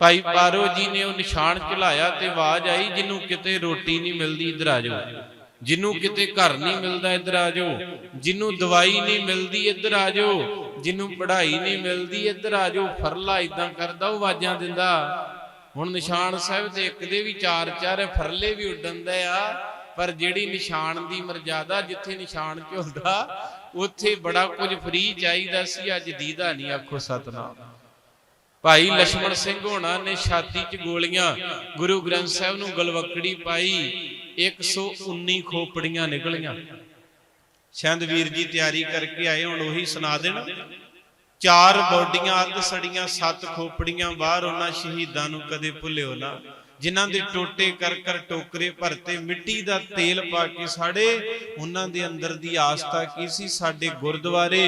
ਭਾਈ ਪਾਰੋ ਜੀ ਨੇ ਉਹ ਨਿਸ਼ਾਨ ਚਲਾਇਆ ਤੇ ਆਵਾਜ਼ ਆਈ, ਜਿਹਨੂੰ ਕਿਤੇ ਰੋਟੀ ਨਹੀਂ ਮਿਲਦੀ, ਇਧਰ ਆ ਜਾਓ। ਜਿਹਨੂੰ ਕਿਤੇ ਘਰ ਨਹੀਂ ਮਿਲਦਾ, ਇਧਰ ਆ ਜਾਓ। ਜਿਹਨੂੰ ਦਵਾਈ ਨਹੀਂ ਮਿਲਦੀ, ਇੱਧਰ ਆ ਜਾਓ। ਜਿਹਨੂੰ ਪੜ੍ਹਾਈ ਨਹੀਂ ਮਿਲਦੀ, ਇੱਧਰ ਆ ਜਾਓ। ਫਰਲਾ ਇਦਾਂ ਕਰਦਾ, ਉਹ ਆਵਾਜ਼ਾਂ ਦਿੰਦਾ। ਹੁਣ ਨਿਸ਼ਾਨ ਸਾਹਿਬ ਤੇ ਇੱਕ ਦੇ ਵੀ ਚਾਰ ਚਾਰ ਫਰਲੇ ਵੀ ਉੱਡਣਦੇ ਆ। ਪਰ ਜਿਹੜੀ ਨਿਸ਼ਾਨ ਦੀ ਮਰਜ਼ਾਦਾ, ਜਿੱਥੇ ਨਿਸ਼ਾਨ ਝੁਲਦਾ, ਉੱਥੇ ਬੜਾ ਕੁਝ ਫਰੀ ਚਾਹੀਦਾ ਸੀ। ਅੱਜ ਦੀਦਾ ਨਹੀਂ ਆਖੋ ਸਤਨਾਮ। ਭਾਈ ਲక్ష్మణ ਸਿੰਘ ਹੋਣਾ ਨੇ ਛਾਤੀ 'ਚ ਗੋਲੀਆਂ ਗੁਰੂ ਗ੍ਰੰਥ ਸਾਹਿਬ ਨੂੰ ਗਲਵਕੜੀ ਪਾਈ 119 ਖੋਪੜੀਆਂ ਨਿਕਲੀਆਂ। ਛੰਦ ਵੀਰ ਜੀ ਤਿਆਰੀ ਕਰਕੇ ਆਏ ਹੁਣ ਉਹੀ ਸੁਣਾ ਦੇਣ। ਚਾਰ ਬੋਡੀਆਂ ਅੱਧ ਸੜੀਆਂ ਸੱਤ ਖੋਪੜੀਆਂ ਬਾਹਰ ਉਹਨਾਂ ਸ਼ਹੀਦਾਂ ਨੂੰ ਕਦੇ ਭੁੱਲਿਓ ਨਾ ਜਿਨ੍ਹਾਂ ਦੇ ਟੋਟੇ ਕਰ ਕਰ ਟੋਕਰੇ ਭਰਤੇ ਮਿੱਟੀ ਦਾ ਤੇਲ ਪਾ ਕੇ ਸਾੜੇ ਉਹਨਾਂ ਦੇ ਅੰਦਰ ਦੀ ਆਸਥਾ ਕੀ ਸੀ? ਸਾਡੇ ਗੁਰਦੁਆਰੇ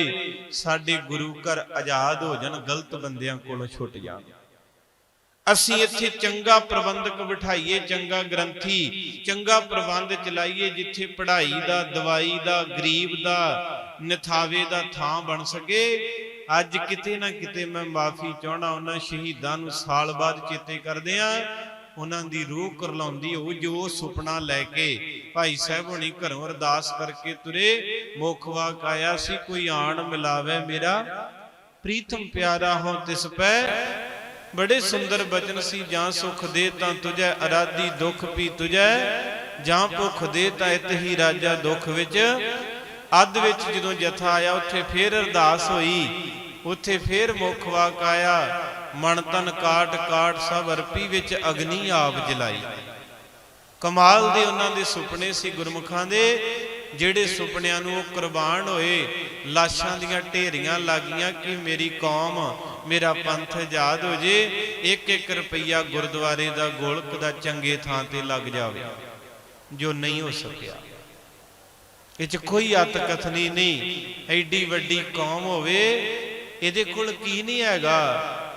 ਸਾਡੇ ਗੁਰੂ ਘਰ ਆਜ਼ਾਦ ਹੋ ਜਾਣ ਗਲਤ ਬੰਦਿਆਂ ਕੋਲੋਂ ਛੁੱਟ ਜਾਣ। ਅਸੀਂ ਇੱਥੇ ਚੰਗਾ ਪ੍ਰਬੰਧਕ ਬਿਠਾਈਏ ਚੰਗਾ ਗ੍ਰੰਥੀ ਚੰਗਾ ਪ੍ਰਬੰਧ ਚਲਾਈਏ ਜਿੱਥੇ ਪੜ੍ਹਾਈ ਦਾ ਦਵਾਈ ਦਾ ਗਰੀਬ ਦਾ ਨਿਥਾਵੇ ਦਾ ਥਾਂ ਬਣ ਸਕੇ। ਅੱਜ ਕਿਤੇ ਨਾ ਕਿਤੇ ਮੈਂ ਮਾਫੀ ਚਾਹਣਾ ਉਹਨਾਂ ਸ਼ਹੀਦਾਂ ਨੂੰ ਸਾਲ ਬਾਅਦ ਚੇਤੇ ਕਰਦੇ ਆ ਉਹਨਾਂ ਦੀ ਰੂਹ ਕਰਲਾਉਂਦੀ ਹੋ ਜੋ ਸੁਪਨਾ ਲੈ ਕੇ ਭਾਈ ਸਾਹਿਬ ਹੁਣੀ ਘਰੋਂ ਅਰਦਾਸ ਕਰਕੇ ਤੁਰੇ ਮੁਖਵਾਕ ਆਇਆ ਸੀ ਕੋਈ ਆਣ ਮਿਲਾਵੇ ਮੇਰਾ। ਪ੍ਰੀਤਮ ਪਿਆਰਾ ਹੋ ਤਿਸ ਪੈ। ਬੜੇ ਸੁੰਦਰ ਬਚਨ ਸੀ ਜਾਂ ਸੁਖ ਦੇ ਤਾਂ ਤੁਝੈ ਅਰਾਦੀ ਦੁਖ ਵੀ ਤੁਝੈ। ਜਾਂ ਭੁਖ ਦੇ ਤਾਂ ਇਤ ਹੀ ਰਾਜਾ ਦੁਖ ਵਿੱਚ। ਅੱਧ ਵਿੱਚ ਜਦੋਂ ਜਥਾ ਆਇਆ ਉੱਥੇ ਫੇਰ ਅਰਦਾਸ ਹੋਈ। ਉੱਥੇ ਫੇਰ ਮੁਖ ਵਾਕ ਆਇਆ। ਮਨ ਤਨ ਕਾਟ ਕਾਟ ਸਭ ਅਰਪੀ ਵਿੱਚ ਅਗਨੀ ਆਪ ਜਲਾਈ। ਕਮਾਲ ਦੇ ਉਹਨਾਂ ਦੇ ਸੁਪਨੇ ਸੀ ਗੁਰਮੁਖਾਂ ਦੇ, ਜਿਹੜੇ ਸੁਪਨਿਆਂ ਨੂੰ ਉਹ ਕੁਰਬਾਨ ਹੋਏ। ਲਾਸ਼ਾਂ ਦੀਆਂ ਢੇਰੀਆਂ ਲੱਗੀਆਂ ਕਿ ਮੇਰੀ ਕੌਮ, ਮੇਰਾ ਪੰਥ ਆਜ਼ਾਦ ਹੋ ਜੇ। ਇੱਕ ਇੱਕ ਰੁਪਈਆ ਗੁਰਦੁਆਰੇ ਦਾ ਗੋਲਕ ਦਾ ਚੰਗੇ ਥਾਂ ਤੇ ਲੱਗ ਜਾਵੇ, ਜੋ ਨਹੀਂ ਹੋ ਸਕਿਆ। ਇਹ ਚ ਕੋਈ ਅਤ ਕਥਨੀ ਨਹੀਂ, ਐਡੀ ਵੱਡੀ ਕੌਮ ਹੋਵੇ, ਇਹਦੇ ਕੋਲ ਕੀ ਨਹੀਂ ਹੈਗਾ।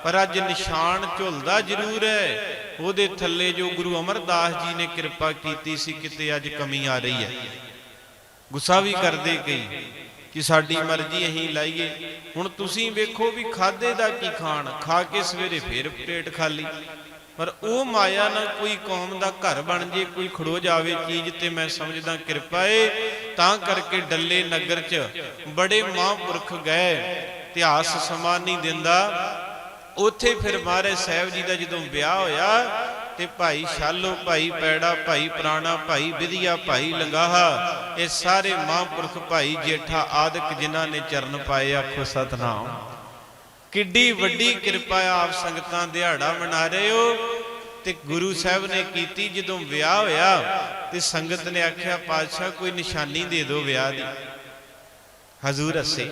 ਪਰ ਅੱਜ ਨਿਸ਼ਾਨ ਝੁਲਦਾ ਜ਼ਰੂਰ ਹੈ। ਉਹਦੇ ਥੱਲੇ ਜੋ ਗੁਰੂ ਅਮਰਦਾਸ ਜੀ ਨੇ ਕਿਰਪਾ ਕੀਤੀ ਸੀ, ਕਿਤੇ ਅੱਜ ਕਮੀ ਆ ਰਹੀ ਹੈ। ਗੁੱਸਾ ਵੀ ਕਰਦੇ ਕਈ ਕਿ ਸਾਡੀ ਮਰਜ਼ੀ ਅਸੀਂ ਲਾਈਏ। ਹੁਣ ਤੁਸੀਂ ਵੇਖੋ ਵੀ ਖਾਦੇ ਦਾ ਕੀ ਖਾਣ, ਖਾ ਕੇ ਸਵੇਰੇ ਫੇਰ ਪੇਟ ਖਾਲੀ। ਪਰ ਉਹ ਮਾਇਆ ਨਾਲ ਕੋਈ ਕੌਮ ਦਾ ਘਰ ਬਣ ਜੇ, ਕੋਈ ਖੜੋ ਜਾਵੇ, ਚੀਜ਼ ਤੇ ਮੈਂ ਸਮਝਦਾ ਕਿਰਪਾ ਏ। ਤਾਂ ਕਰਕੇ ਡੱਲੇ ਨਗਰ 'ਚ ਬੜੇ ਮਹਾਂਪੁਰਖ ਗਏ। ਇਤਿਹਾਸ ਸਮਾਂ ਨਹੀਂ ਦਿੰਦਾ। ਉੱਥੇ ਫਿਰ ਮਹਾਰਾਜ ਸਾਹਿਬ ਜੀ ਦਾ ਜਦੋਂ ਵਿਆਹ ਹੋਇਆ ਤੇ ਭਾਈ ਸ਼ਾਲੋ ਭਾਈ ਪੈੜਾ, ਭਾਈ ਪ੍ਰਾਣਾ, ਭਾਈ ਵਿਧਿਆ, ਭਾਈ ਲੰਗਾਹਾ, ਇਹ ਸਾਰੇ ਮਹਾਂਪੁਰਖ ਭਾਈ ਜੇਠਾ ਆਦਿਕ ਜਿਨ੍ਹਾਂ ਨੇ ਚਰਨ ਪਾਏ ਆਖੋ ਸਤਨਾਮ। ਕਿੱਡੀ ਵੱਡੀ ਕਿਰਪਾ ਆਪ ਸੰਗਤਾਂ ਦਿਹਾੜਾ ਮਨਾ ਰਹੇ ਹੋ। ਤੇ ਗੁਰੂ ਸਾਹਿਬ ਨੇ ਕੀਤੀ ਜਦੋਂ ਵਿਆਹ ਹੋਇਆ ਤੇ ਸੰਗਤ ਨੇ ਆਖਿਆ, ਪਾਤਸ਼ਾਹ, ਕੋਈ ਨਿਸ਼ਾਨੀ ਦੇ ਦਿਓ ਵਿਆਹ ਦੀ। ਹਜ਼ੂਰ ਅਸੇ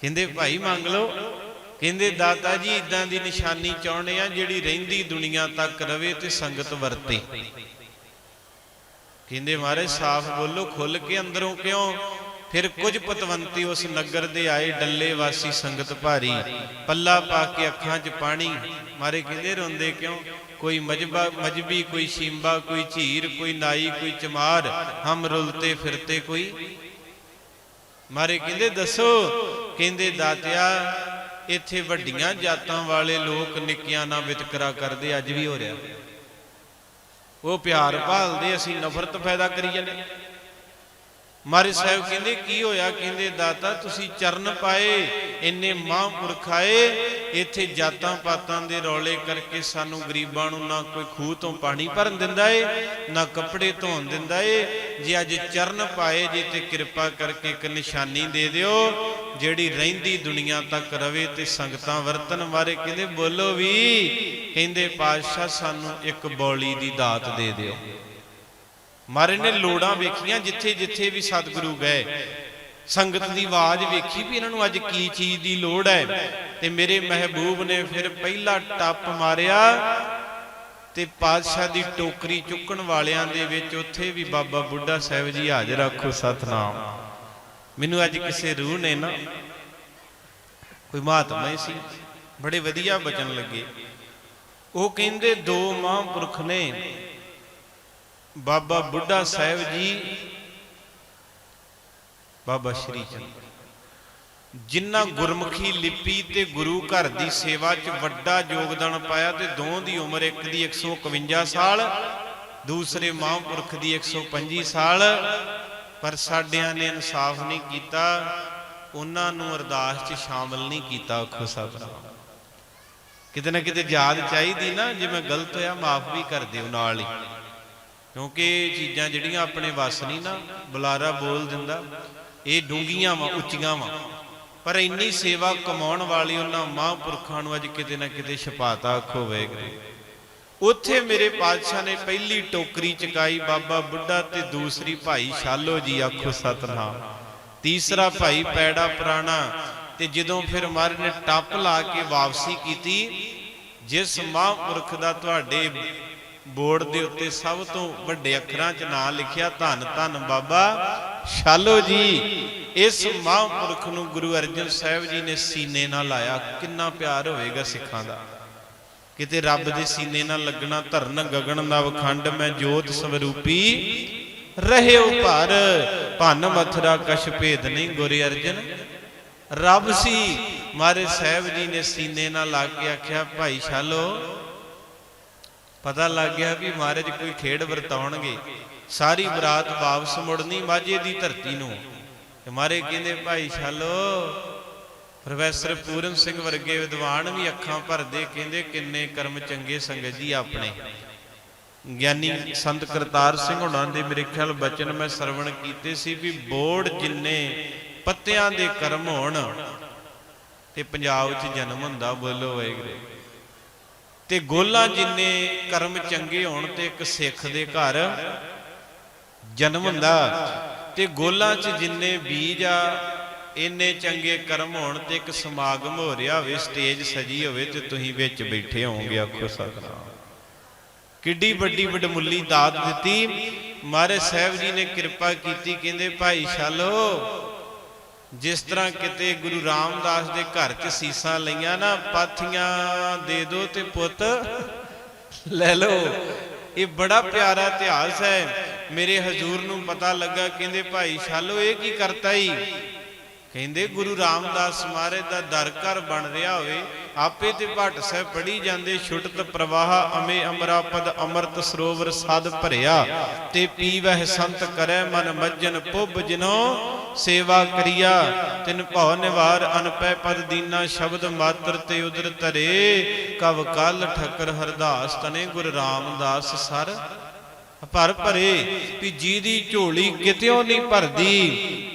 ਕਹਿੰਦੇ, ਭਾਈ, ਮੰਗ ਲਓ। ਕਹਿੰਦੇ ਦਾਤਾ ਜੀ, ਇਦਾਂ ਦੀ ਨਿਸ਼ਾਨੀ ਚਾਹੁੰਦੇ ਆ ਜਿਹੜੀ ਰਹਿੰਦੀ ਦੁਨੀਆ ਤੱਕ ਰਵੇ ਤੇ ਸੰਗਤ ਵਰਤੇ। ਕਹਿੰਦੇ, ਮਹਾਰਾਜ, ਸਾਫ਼ ਬੋਲੋ ਖੁੱਲ ਕੇ ਅੰਦਰੋਂ ਕਿਉਂ? ਫਿਰ ਕੁਝ ਪਤਵੰਤੀ ਉਸ ਨਗਰ ਦੇ ਆਏ ਡੱਲੇ ਵਾਸੀ ਸੰਗਤ ਭਾਰੀ। ਪੱਲਾ ਪਾ ਕੇ ਅੱਖਾਂ 'ਚ ਪਾਣੀ। ਮਾਰੇ ਕਹਿੰਦੇ, ਰੋਂਦੇ ਕਿਉਂ? ਕੋਈ ਮਜਬਾ, ਮਜਬੀ, ਕੋਈ ਸ਼ੀਂਬਾ, ਕੋਈ ਝੀਰ, ਕੋਈ ਨਾਈ, ਕੋਈ ਚਮਾਰ, ਹਮ ਰੁਲਤੇ ਫਿਰਤੇ ਕੋਈ? ਮਾਰੇ ਕਹਿੰਦੇ, ਦੱਸੋ। ਕਹਿੰਦੇ, ਦਾਤਿਆ ਇੱਥੇ ਵੱਡੀਆਂ ਜਾਤਾਂ ਵਾਲੇ ਲੋਕ ਨਿੱਕੀਆਂ ਨਾਲ ਵਿਤਕਰਾ ਕਰਦੇ, ਅੱਜ ਵੀ ਹੋ ਰਿਹਾ। ਉਹ ਪਿਆਰ ਭਾਲਦੇ, ਅਸੀਂ ਨਫ਼ਰਤ ਪੈਦਾ ਕਰੀ ਜਾਂਦੇ। ਮਾਰੇ ਸਾਹਿਬ ਕਹਿੰਦੇ, ਕੀ ਹੋਇਆ? ਕਹਿੰਦੇ, ਦਾਤਾ, ਤੁਸੀਂ ਚਰਨ ਪਾਏ, ਇੰਨੇ ਮਹਾਂਪੁਰਖ ਆਏ, ਇੱਥੇ ਜਾਤਾਂ ਪਾਤਾਂ ਦੇ ਰੌਲੇ ਕਰਕੇ ਸਾਨੂੰ ਗਰੀਬਾਂ ਨੂੰ ਨਾ ਕੋਈ ਖੂਹ ਤੋਂ ਪਾਣੀ ਭਰਨ ਦਿੰਦਾ ਏ, ਨਾ ਕੱਪੜੇ ਧੋਣ ਦਿੰਦਾ ਏ। ਜੇ ਅੱਜ ਚਰਨ ਪਾਏ, ਜੇ ਤੇ ਕਿਰਪਾ ਕਰਕੇ ਇੱਕ ਨਿਸ਼ਾਨੀ ਦੇ ਦਿਓ, ਜਿਹੜੀ ਰਹਿੰਦੀ ਦੁਨੀਆ ਤੱਕ ਰਵੇ ਤੇ ਸੰਗਤਾਂ ਵਰਤਨ ਬਾਰੇ ਕਹਿੰਦੇ, ਬੋਲੋ ਵੀ, ਕਹਿੰਦੇ, ਪਾਤਸ਼ਾਹ ਸਾਨੂੰ ਇੱਕ ਬੌਲੀ ਦੀ ਦਾਤ ਦੇ ਦਿਓ। ਮਾਰੇ ਨੇ ਲੋੜਾਂ ਵੇਖੀਆਂ ਜਿੱਥੇ ਜਿੱਥੇ ਵੀ ਸਤਿਗੁਰੂ ਗਏ। ਸੰਗਤ ਦੀ ਆਵਾਜ਼ ਵੇਖੀ ਵੀ ਇਹਨਾਂ ਨੂੰ ਅੱਜ ਕੀ ਚੀਜ਼ ਦੀ ਲੋੜ ਹੈ। ਤੇ ਮੇਰੇ ਮਹਿਬੂਬ ਨੇ ਫਿਰ ਪਹਿਲਾ ਟੱਪ ਮਾਰਿਆ ਤੇ ਪਾਤਸ਼ਾਹ ਦੀ ਟੋਕਰੀ ਚੁੱਕਣ ਵਾਲਿਆਂ ਦੇ ਵਿੱਚ ਉੱਥੇ ਵੀ ਬਾਬਾ ਬੁੱਢਾ ਸਾਹਿਬ ਜੀ, ਹਾਜ਼ਰ ਆਖੋ ਸਤਨਾਮ। ਮੈਨੂੰ ਅੱਜ ਕਿਸੇ ਰੂਹ ਨੇ ਨਾ ਕੋਈ ਮਹਾਤਮਾ ਹੀ ਸੀ, ਬੜੇ ਵਧੀਆ ਬਚਨ ਲੱਗੇ। ਉਹ ਕਹਿੰਦੇ ਦੋ ਮਹਾਂਪੁਰਖ ਨੇ ਬਾਬਾ ਬੁੱਢਾ ਸਾਹਿਬ ਜੀ, ਬਾਬਾ ਸ਼੍ਰੀ ਚੰਦ। ਜਿਨ੍ਹਾਂ ਗੁਰਮੁਖੀ ਲਿਪੀ ਤੇ ਗੁਰੂ ਘਰ ਦੀ ਸੇਵਾ 'ਚ ਵੱਡਾ ਯੋਗਦਾਨ ਪਾਇਆ ਤੇ ਦੋਹਾਂ ਦੀ ਉਮਰ ਇੱਕ ਦੀ 151 ਸਾਲ, ਦੂਸਰੇ ਮਹਾਂਪੁਰਖ ਦੀ 125 ਸਾਲ, ਪਰ ਸਾਡਿਆਂ ਨੇ ਇਨਸਾਫ ਨਹੀਂ ਕੀਤਾ, ਉਹਨਾਂ ਨੂੰ ਅਰਦਾਸ 'ਚ ਸ਼ਾਮਲ ਨਹੀਂ ਕੀਤਾ ਆਖੋ ਸਤਿਨਾਮ। ਕਿਤੇ ਨਾ ਕਿਤੇ ਯਾਦ ਚਾਹੀਦੀ ਨਾ, ਜੇ ਮੈਂ ਗਲਤ ਹੋਇਆ, ਮਾਫ ਵੀ ਕਰ ਦਿਓ ਨਾਲ ਹੀ। ਕਿਉਂਕਿ ਇਹ ਚੀਜ਼ਾਂ ਜਿਹੜੀਆਂ ਆਪਣੇ ਵੱਸ ਨਹੀਂ ਨਾ, ਬੁਲਾਰਾ ਬੋਲ ਦਿੰਦਾ, ਇਹ ਡੂੰਗੀਆਂ ਵਾ, ਉੱਚੀਆਂ ਵਾ। ਪਰ ਇੰਨੀ ਸੇਵਾ ਕਮਾਉਣ ਵਾਲੀ ਉਹਨਾਂ ਮਹਾਂਪੁਰਖਾਂ ਨੂੰ ਅੱਜ ਕਿਤੇ ਨਾ ਕਿਤੇ ਛਪਾਤਾ ਆਖੋ ਵੇਗਰੇ ਉੱਥੇ ਮੇਰੇ ਪਾਤਸ਼ਾਹ ਨੇ ਪਹਿਲੀ ਟੋਕਰੀ ਚਕਾਈ, ਬਾਬਾ ਬੁੱਢਾ ਤੇ ਦੂਸਰੀ ਭਾਈ ਸ਼ਾਲੋ ਜੀ, ਆਖੋ ਸਤਨਾਮ। ਤੀਸਰਾ ਭਾਈ ਪੈੜਾ ਪੁਰਾਣਾ, ਤੇ ਜਦੋਂ ਫਿਰ ਮਹਾਰਾਜ ਨੇ ਟੱਪ ਲਾ ਕੇ ਵਾਪਸੀ ਕੀਤੀ, ਜਿਸ ਮਹਾਂਪੁਰਖ ਦਾ ਤੁਹਾਡੇ ਬੋਰਡ ਦੇ ਉੱਤੇ ਸਭ ਤੋਂ ਵੱਡੇ ਅੱਖਰਾਂ 'ਚ ਨਾਂ ਲਿਖਿਆ ਧੰਨ ਧੰਨ ਬਾਬਾ ਸ਼ਾਲੋ ਜੀ। ਇਸ ਮਹਾਂਪੁਰਖ ਨੂੰ ਗੁਰੂ ਅਰਜਨ ਸਾਹਿਬ ਜੀ ਨੇ ਸੀਨੇ ਨਾਲ ਲਾਇਆ। ਕਿੰਨਾ ਪਿਆਰ ਹੋਵੇਗਾ ਸਿੱਖਾਂ ਦਾ। ਕਿਤੇ ਰੱਬ ਦੇ ਸੀਨੇ ਨਾਲ ਲੱਗਣਾ ਧਰਨ ਗਗਨ ਦਾ ਵਖੰਡ, ਮੈਂ ਜੋਤ ਸਵਰੂਪੀ ਰਹਿਓ ਭਰ ਭੰਨ ਮਥਰਾ ਕਛ ਭੇਦ ਨਹੀਂ ਗੁਰ ਅਰਜਨ। ਰੱਬ ਸੀ। ਮਾਰੇ ਸਾਹਿਬ ਜੀ ਨੇ ਸੀਨੇ ਨਾਲ ਲਾ ਕੇ ਆਖਿਆ, ਭਾਈ ਸ਼ਾਲੋ ਪਤਾ ਲੱਗ ਗਿਆ ਵੀ ਮਹਾਰਾਜ ਕੋਈ ਖੇਡ ਵਰਤਾਉਣਗੇ। ਸਾਰੀ ਬਰਾਤ ਵਾਪਸ ਮੁੜਨੀ ਮਾਝੇ ਦੀ ਧਰਤੀ ਨੂੰ। ਤੇ ਮਾਰੇ ਕਹਿੰਦੇ, ਭਾਈ ਛਾਲੋ, ਪ੍ਰੋਫੈਸਰ ਪੂਰਨ ਸਿੰਘ ਵਰਗੇ ਵਿਦਵਾਨ ਵੀ ਅੱਖਾਂ ਭਰਦੇ, ਕਹਿੰਦੇ ਕਿੰਨੇ ਕਰਮ ਚੰਗੇ ਸੰਗਤ ਜੀ ਆਪਣੇ। ਗਿਆਨੀ ਸੰਤ ਕਰਤਾਰ ਸਿੰਘ ਹੁਣਾਂ ਦੇ ਮੇਰੇ ਖਿਆਲ ਬਚਨ ਮੈਂ ਸਰਵਣ ਕੀਤੇ ਸੀ ਵੀ ਬੋੜ ਜਿੰਨੇ ਪੱਤਿਆਂ ਦੇ ਕਰਮ ਹੋਣ, ਤੇ ਪੰਜਾਬ 'ਚ ਜਨਮ ਹੁੰਦਾ ਬੋਲੋ ਵਾਹਿਗੁਰੂ। ਤੇ ਗੋਲਾ ਜਿੰਨੇ ਕਰਮ ਚੰਗੇ ਹੋਣ ਤੇ ਇੱਕ ਸਿੱਖ ਦੇ ਘਰ ਜਨਮ ਹੁੰਦਾ ਤੇ ਗੋਲਾਂ 'ਚ ਜਿੰਨੇ ਬੀਜ ਆ, ਇੰਨੇ ਚੰਗੇ ਕਰਮ ਹੋਣ ਤੇ ਇੱਕ ਸਮਾਗਮ ਹੋ ਰਿਹਾ ਹੋਵੇ, ਸਟੇਜ ਸਜੀ ਹੋਵੇ ਤੇ ਤੁਸੀਂ ਵਿੱਚ ਬੈਠੇ ਹੋਵੋਗੇ, ਆਖੋ ਸਤਨਾਮ। ਕਿੱਡੀ ਵੱਡੀ ਵਡਮੁੱਲੀ ਦਾਤ ਦਿੱਤੀ। ਮਹਾਰਾਜ ਸਾਹਿਬ ਜੀ ਨੇ ਕਿਰਪਾ ਕੀਤੀ, ਕਹਿੰਦੇ, ਭਾਈ ਛਾਲੋ ਜਿਸ ਤਰ੍ਹਾਂ ਕਿਤੇ ਗੁਰੂ ਰਾਮਦਾਸ ਦੇ ਘਰ 'ਚ ਸੀਸਾਂ ਲਈਆਂ ਨਾ, ਪਾਥੀਆਂ ਦੇ ਦੋ ਤੇ ਪੁੱਤ। ਲੈ ਲਓ, ਇਹ ਬੜਾ ਪਿਆਰਾ ਇਤਿਹਾਸ ਹੈ। ਮੇਰੇ ਹਜ਼ੂਰ ਨੂੰ ਪਤਾ ਲੱਗਾ, ਕਹਿੰਦੇ, ਭਾਈ ਛਾਲੋ ਇਹ ਕੀ ਕਰਤਾ ਈ? ਕਹਿੰਦੇ, ਗੁਰੂ ਰਾਮਦਾਸ ਮਹਾਰਾਜ ਦਾ ਦਰ ਘਰ ਬਣ ਰਿਹਾ ਹੋਵੇ। ਆਪੇ ਤੇ ਭੱਟ ਸਾਹਿਬ ਪੜੀ ਜਾਂਦੇ, ਛੁਟਤ ਪ੍ਰਵਾਹ ਅਮੇ ਅਮਰਾਪਦ ਅੰਮ੍ਰਿਤ ਸਰੋਵਰ ਸਦ ਭਰਿਆ। ਤੇ ਪੀਵਹਿ ਸੰਤ ਕਰੈ ਮਨ ਮੱਜਨ ਪੁੱਬ ਜਿਨੋ ਸੇਵਾ ਕਰੀਆ, ਤਿਨ ਭਉ ਨਿਵਾਰ ਅਨਪੈ ਪਦ ਦੀਨਾ ਸ਼ਬਦ ਮਾਤਰ ਤੇ ਉਦਰ ਧਰੇ, ਕਵ ਕਲ ਠਕਰ ਹਰਦਾਸ ਤਨੇ ਗੁਰ ਰਾਮਦਾਸ ਸਰ। ਭਰ ਭਰੇ, ਵੀ ਜੀ ਦੀ ਝੋਲੀ ਕਿਤਿਓਂ ਨਹੀਂ ਭਰਦੀ,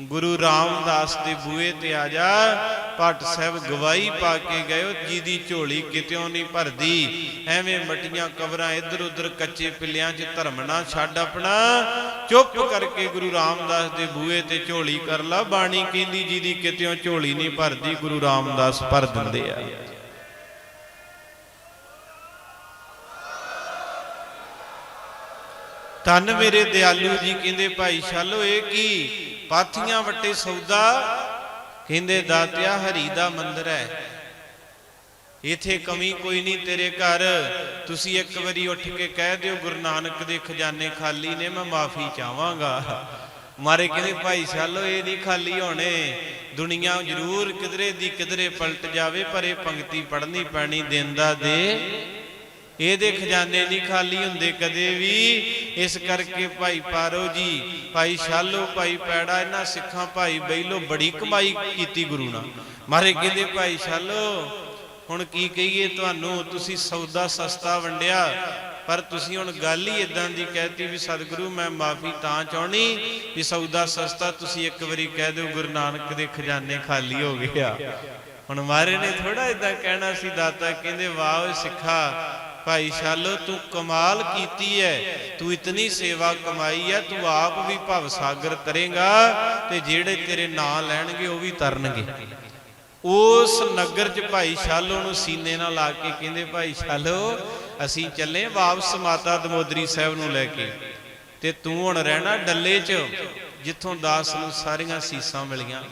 ਗੁਰੂ ਰਾਮਦਾਸ ਦੇ ਬੂਏ ਤੇ ਆ ਜਾ ਭੱਟ ਸਾਹਿਬ ਗਵਾਹੀ ਪਾ ਕੇ ਗਏ ਜੀ ਦੀ ਝੋਲੀ ਕਿਤਿਓਂ ਨਹੀਂ ਭਰਦੀ। ਐਵੇਂ ਮਟੀਆਂ ਕਬਰਾਂ ਇੱਧਰ ਉੱਧਰ ਕੱਚੇ ਪਿੱਲਿਆਂ 'ਚ ਧਰਮ ਨਾ ਛੱਡ ਆਪਣਾ। ਚੁੱਪ ਕਰਕੇ ਗੁਰੂ ਰਾਮਦਾਸ ਦੇ ਬੂਏ ਤੇ ਝੋਲੀ ਕਰ ਲਾ। ਬਾਣੀ ਕਹਿੰਦੀ ਜੀ ਦੀ ਕਿਤਿਓਂ ਝੋਲੀ ਨਹੀਂ ਭਰਦੀ, ਗੁਰੂ ਰਾਮਦਾਸ ਭਰ ਦਿੰਦੇ ਆ। ਧੰਨ ਮੇਰੇ ਦਿਆਲੂ ਜੀ, ਕਹਿੰਦੇ ਭਾਈ ਸ਼ਾਲੋ, ਇਹ ਕੀ? ਪਾਥੀਆਂ ਵੱਟੇ ਸੌਦਾ ਕਹਿੰਦੇ, ਦਾਤਿਆ ਹਰੀ ਦਾ ਮੰਦਰ ਹੈ। ਇਥੇ ਕਮੀ ਕੋਈ ਨਹੀਂ ਤੇਰੇ ਘਰ। ਤੁਸੀਂ ਇੱਕ ਵਾਰੀ ਉੱਠ ਕੇ ਕਹਿ ਦਿਓ, ਗੁਰੂ ਨਾਨਕ ਦੇ ਖਜ਼ਾਨੇ ਖਾਲੀ ਨੇ, ਮੈਂ ਮਾਫੀ ਚਾਹਾਂਗਾ। ਮਾਰੇ ਕਹਿੰਦੇ, ਭਾਈ ਸ਼ਾਲੋ, ਇਹ ਨਹੀਂ ਖਾਲੀ ਹੋਣੇ। ਦੁਨੀਆ ਜ਼ਰੂਰ ਕਿਧਰੇ ਦੀ ਕਿਧਰੇ ਪਲਟ ਜਾਵੇ, ਪਰ ਇਹ ਪੰਕਤੀ ਪੜ੍ਹਨੀ ਪੈਣੀ, ਦਿਨ ਦਾ ਦੇ। ਇਹਦੇ ਖਜ਼ਾਨੇ ਨਹੀਂ ਖਾਲੀ ਹੁੰਦੇ ਕਦੇ ਵੀ। ਇਸ ਕਰਕੇ ਭਾਈ ਪਾਰੋ ਜੀ, ਭਾਈ ਸ਼ਾਲੋ, ਭਾਈ ਪੈੜਾ, ਇਹਨਾਂ ਸਿੱਖਾਂ ਭਾਈ ਬੈਲੋ ਬੜੀ ਕਮਾਈ ਕੀਤੀ ਗੁਰੂ ਨਾਲ। ਮਾਰੇ ਕਹਿੰਦੇ, ਭਾਈ ਸ਼ਾਲੋ, ਹੁਣ ਕੀ ਕਹੀਏ ਤੁਹਾਨੂੰ? ਤੁਸੀਂ ਸੌਦਾ ਸਸਤਾ ਵੰਡਿਆ, ਪਰ ਤੁਸੀਂ ਹੁਣ ਗੱਲ ਹੀ ਇਦਾਂ ਦੀ ਕਹਿਤੀ ਵੀ, ਸਤਿਗੁਰੂ, ਮੈਂ ਮਾਫੀ ਤਾਂ ਚਾਹਣੀ ਵੀ ਸੌਦਾ ਸਸਤਾ ਤੁਸੀਂ ਇੱਕ ਵਾਰੀ ਕਹਿ ਦਿਓ, ਗੁਰੂ ਨਾਨਕ ਦੇ ਖਜ਼ਾਨੇ ਖਾਲੀ ਹੋ ਗਏ ਆ। ਹੁਣ ਮਾਰੇ ਨੇ ਥੋੜਾ ਇਦਾਂ ਕਹਿਣਾ ਸੀ, ਦਾਤਾ ਕਹਿੰਦੇ, ਵਾਹ ਓਏ ਸਿੱਖਾ ਭਾਈ ਛਾਲੋ, ਤੂੰ ਕਮਾਲ ਕੀਤੀ ਹੈ ਤੂੰ ਇਤਨੀ ਸੇਵਾ ਕਮਾਈ ਹੈ ਤੂੰ ਆਪ ਵੀ ਭਵ ਸਾਗਰ ਤਰੇਗਾ ਤੇ ਜਿਹੜੇ ਤੇਰੇ ਨਾਂ ਲੈਣਗੇ ਉਹ ਵੀ ਤਰਨਗੇ। ਉਸ ਨਗਰ 'ਚ ਭਾਈ ਸ਼ਾਲੋ ਨੂੰ ਸੀਨੇ ਨਾਲ ਲਾ ਕੇ ਕਹਿੰਦੇ, ਭਾਈ ਛਾਲੋ, ਅਸੀਂ ਚੱਲੇ ਵਾਪਸ ਮਾਤਾ ਦਮੋਦਰੀ ਸਾਹਿਬ ਨੂੰ ਲੈ ਕੇ। ਤੇ ਤੂੰ ਹੁਣ ਰਹਿਣਾ ਡੱਲੇ 'ਚ, ਜਿੱਥੋਂ ਦਾਸ ਨੂੰ ਸਾਰੀਆਂ ਸੀਸਾਂ ਮਿਲੀਆਂ।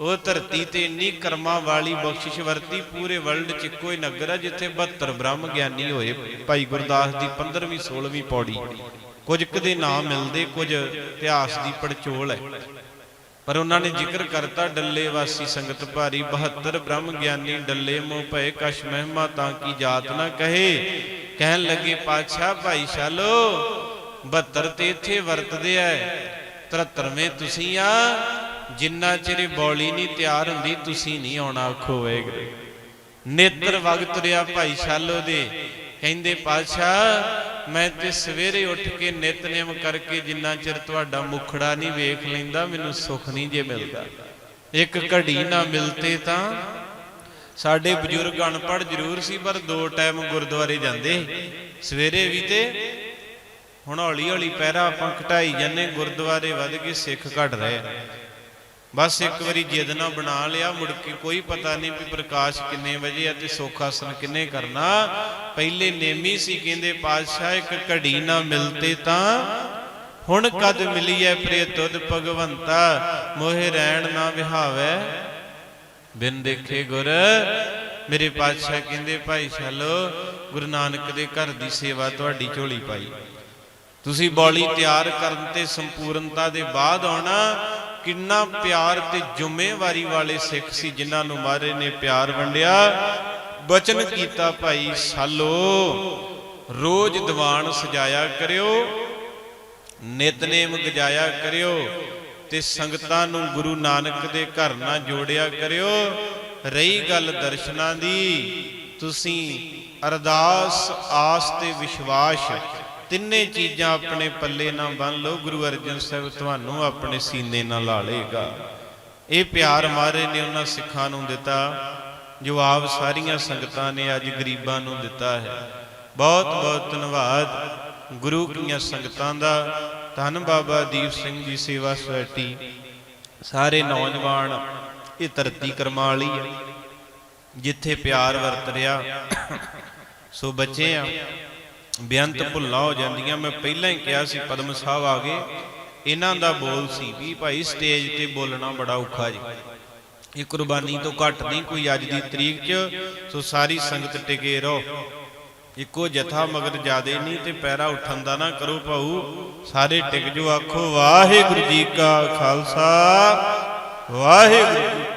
ਉਹ ਧਰਤੀ ਤੇ ਇੰਨੀ ਕਰਮਾਂ ਵਾਲੀ ਬਖਸ਼ਿਸ਼ ਵਰਤੀ, ਪੂਰੇ ਵਰਲਡ 'ਚ ਇੱਕੋ ਹੀ ਨਗਰ ਹੈ ਜਿੱਥੇ 72 ਬ੍ਰਹਮ ਗਿਆਨੀ ਹੋਏ, ਭਾਈ ਗੁਰਦਾਸ ਦੀ 15ਵੀਂ 16ਵੀਂ ਪੌੜੀ। ਕੁਝ ਕਦੇ ਨਾਮ ਮਿਲਦੇ, ਕੁਝ ਇਤਿਹਾਸ ਦੀ ਪੜਚੋਲ ਹੈ। ਪਰ ਉਹਨਾਂ ਨੇ ਜ਼ਿਕਰ ਕਰਤਾ, ਡੱਲੇ ਵਾਸੀ ਸੰਗਤ ਭਾਰੀ 72 ਬ੍ਰਹਮ ਗਿਆਨੀ, ਡੱਲੇ ਮੋਹ ਭਏ, ਕਸ਼ ਮਹਿਮਾ ਤਾਂ ਕੀ ਜਾਤ ਨਾ ਕਹੇ। ਕਹਿਣ ਲੱਗੇ, ਪਾਤਸ਼ਾਹ ਭਾਈ ਸ਼ਾਲੋ 72 ਤੇ ਇੱਥੇ ਵਰਤਦੇ ਐ 73ਵੇਂ ਤੁਸੀਂ ਆ ਜਿੰਨਾ ਚਿਰ ਬੌਲੀ ਨਹੀਂ ਤਿਆਰ ਹੁੰਦੀ, ਤੁਸੀਂ ਨਹੀਂ ਆਉਣਾ ਆਖੋ ਵਾਹਿਗੁਰੂ ਨੇਤਰ ਵਗ ਤੁਰਿਆ ਭਾਈ ਸ਼ਾਲੋ ਦੇ। ਕਹਿੰਦੇ, ਪਾਤਸ਼ਾਹ, ਮੈਂ ਤੇ ਸਵੇਰੇ ਉੱਠ ਕੇ ਨਿਤਨੇਮ ਕਰਕੇ ਜਿੰਨਾ ਚਿਰ ਤੁਹਾਡਾ ਮੁਖੜਾ ਨਹੀਂ ਵੇਖ ਲੈਂਦਾ, ਮੈਨੂੰ ਸੁੱਖ ਨਹੀਂ ਜੇ ਮਿਲਦਾ। ਇੱਕ ਘੜੀ ਨਾ ਮਿਲਤੇ ਤਾਂ ਸਾਡੇ ਬਜ਼ੁਰਗ ਅਨਪੜ੍ਹ ਜ਼ਰੂਰ ਸੀ, ਪਰ ਦੋ ਟਾਈਮ ਗੁਰਦੁਆਰੇ ਜਾਂਦੇ। ਸਵੇਰੇ ਵੀ ਤੇ ਹੁਣ ਹੌਲੀ ਹੌਲੀ ਪਹਿਰਾ ਆਪਾਂ ਘਟਾਈ ਜਾਂਦੇ, ਗੁਰਦੁਆਰੇ ਵੱਧ ਕੇ ਸਿੱਖ ਘਟ ਰਹੇ। ਬਸ ਇੱਕ ਵਾਰੀ ਜਿੱਦ ਨਾ ਬਣਾ ਲਿਆ, ਮੁੜ ਕੇ ਕੋਈ ਪਤਾ ਨਹੀਂ ਵੀ ਪ੍ਰਕਾਸ਼ ਕਿੰਨੇ ਵਜੇ ਆ ਤੇ ਸੁੱਖ ਆਸਨ ਕਿੰਨੇ ਕਰਨਾ। ਪਹਿਲੇ ਨੇਮੀ ਸੀ, ਕਹਿੰਦੇ ਪਾਤਸ਼ਾਹ, ਇੱਕ ਘੜੀ ਨਾ ਮਿਲਤੇ ਤਾਂ ਹੁਣ ਕਦ ਮਿਲੀ ਐ ਪ੍ਰਿਯ ਤੁਧ ਭਗਵੰਤਾ? ਮੋਹਿ ਰਹਿਣ ਨਾ ਵਿਹਾਵੈ। ਬਿਨ ਦੇਖੇ ਗੁਰ। ਮੇਰੇ ਪਾਤਸ਼ਾਹ ਕਹਿੰਦੇ, ਭਾਈ ਸ਼ਾਲੋ ਗੁਰੂ ਨਾਨਕ ਦੇ ਘਰ ਦੀ ਸੇਵਾ ਤੁਹਾਡੀ ਝੋਲੀ ਪਾਈ। ਤੁਸੀਂ ਬੌਲੀ ਤਿਆਰ ਕਰਨ ਤੇ ਸੰਪੂਰਨਤਾ ਦੇ ਬਾਅਦ ਆਉਣਾ ਕਿੰਨਾ ਪਿਆਰ ਤੇ ਜ਼ਿੰਮੇਵਾਰੀ ਵਾਲੇ ਸਿੱਖ ਸੀ ਜਿਨ੍ਹਾਂ ਨੂੰ ਮਹਾਰਾਜ ਨੇ ਪਿਆਰ ਵੰਡਿਆ। ਬਚਨ ਕੀਤਾ ਭਾਈ, ਸਾਲੋ, ਰੋਜ਼ ਦੀਵਾਨ ਸਜਾਇਆ ਕਰਿਓ, ਨਿਤਨੇਮ ਗਜਾਇਆ ਕਰਿਓ ਤੇ ਸੰਗਤਾਂ ਨੂੰ ਗੁਰੂ ਨਾਨਕ ਦੇ ਘਰ ਨਾਲ ਜੋੜਿਆ ਕਰਿਓ। ਰਹੀ ਗੱਲ ਦਰਸ਼ਨਾਂ ਦੀ, ਤੁਸੀਂ ਅਰਦਾਸ, ਆਸ ਤੇ ਵਿਸ਼ਵਾਸ ਤਿੰਨੇ ਚੀਜ਼ਾਂ ਆਪਣੇ ਪੱਲੇ ਨਾਲ ਬੰਨ ਲਓ, ਗੁਰੂ ਅਰਜਨ ਸਾਹਿਬ ਤੁਹਾਨੂੰ ਆਪਣੇ ਸੀਨੇ ਨਾਲ ਲਾ ਲੇਗਾ ਇਹ ਪਿਆਰ ਮਾਰੇ ਨੇ ਉਹਨਾਂ ਸਿੱਖਾਂ ਨੂੰ ਦਿੱਤਾ ਜਵਾਬ ਸਾਰੀਆਂ ਸੰਗਤਾਂ ਨੇ ਅੱਜ ਗਰੀਬਾਂ ਨੂੰ ਦਿੱਤਾ ਹੈ। ਬਹੁਤ ਬਹੁਤ ਧੰਨਵਾਦ ਗੁਰੂ ਕੀਆਂ ਸੰਗਤਾਂ ਦਾ। ਧੰਨ ਬਾਬਾ ਦੀਪ ਸਿੰਘ ਜੀ ਸੇਵਾ ਸੁਸਾਇਟੀ, ਸਾਰੇ ਨੌਜਵਾਨ ਇਹ ਧਰਤੀ ਕਰਮਾ ਵਾਲੀ ਹੈ ਜਿੱਥੇ ਪਿਆਰ ਵਰਤ ਰਿਹਾ। ਸੋ ਬੱਚੇ ਆ ਬੇਅੰਤ ਭੁੱਲਾ ਹੋ ਜਾਂਦੀਆਂ। ਮੈਂ ਪਹਿਲਾਂ ਹੀ ਕਿਹਾ ਸੀ, ਪਦਮ ਸਾਹਿਬ ਆ ਗਏ। ਇਹਨਾਂ ਦਾ ਬੋਲ ਸੀ ਵੀ ਭਾਈ ਸਟੇਜ ਤੇ ਬੋਲਣਾ ਬੜਾ ਔਖਾ ਜੀ। ਇਹ ਕੁਰਬਾਨੀ ਤੋਂ ਘੱਟ ਨਹੀਂ, ਕੋਈ ਅੱਜ ਦੀ ਤਰੀਕ 'ਚ, ਸੋ ਸਾਰੀ ਸੰਗਤ ਟਿਕੇ ਰਹੋ। ਇੱਕੋ ਜਥਾ ਮਗਰ ਜਾਦੇ ਨਹੀਂ ਤੇ ਪੈਰਾ ਉਠਣ ਦਾ ਨਾ ਕਰੋ ਭਾਊ। ਸਾਰੇ ਟਿਕ ਜੋ ਆਖੋ, ਵਾਹਿਗੁਰੂ ਜੀ ਕਾ ਖਾਲਸਾ, ਵਾਹਿਗੁਰੂ